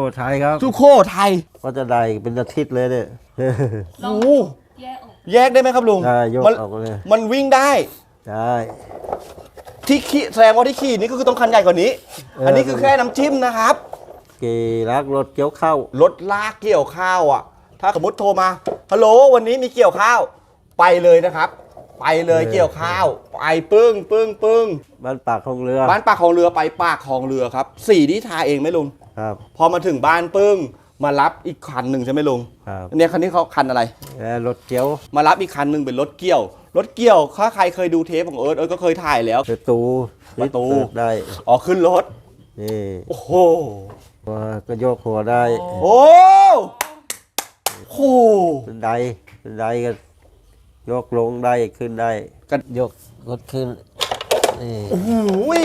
โอ้ไทยครับ สุโคไทยก็จะได้เป็นอาทิตย์เลยเนี่ย โอ้โหแยกได้ไหมครับลุงได้ยกมันออกเลย มันวิ่งได้ ได้ที่ขี่แสดงว่าที่ขี่นี่ก็คือต้องคันใหญ่กว่านี้เอออัอันนี้คือแค่น้ำจิ้มนะครับกี่รักรถเกี่ยวเข้าวรถลากเกี่ยวข้าวอะ ถ้าสมมติโทรมา ฮัลโหล วันนี้มีเกี่ยวข้าว ไปเลยนะครับ ไปเลยเกี่ยวข้าว ไปปึ้งปึ้งปึ้งบ้านปากของเรือ บ้านปากของเรือไปปากของเรือครับ สีที่ทาเองไหมลุง ครับ พอมาถึงบ้านปึ้ง มารับอีกคันหนึ่งใช่ไหมลุงครับเนี่ยคันนี้เขาคันอะไร แล้วรถเกี่ยวมารับอีกคันหนึ่งเป็นรถเกี่ยว รถเกี่ยวถ้าใครเคยดูเทปของเอิร์ธเอิร์ธก็เคยถ่ายแล้ว ประตูประตู เปิดได้อ๋อขึ้นรถ นี่โอ้โหก็โยกหัวได้โอ้โหเป็นไดเป็นไดก็ยกลงได้ขึ้นได้กันยกรถขึ้นนี่ โอ้โหย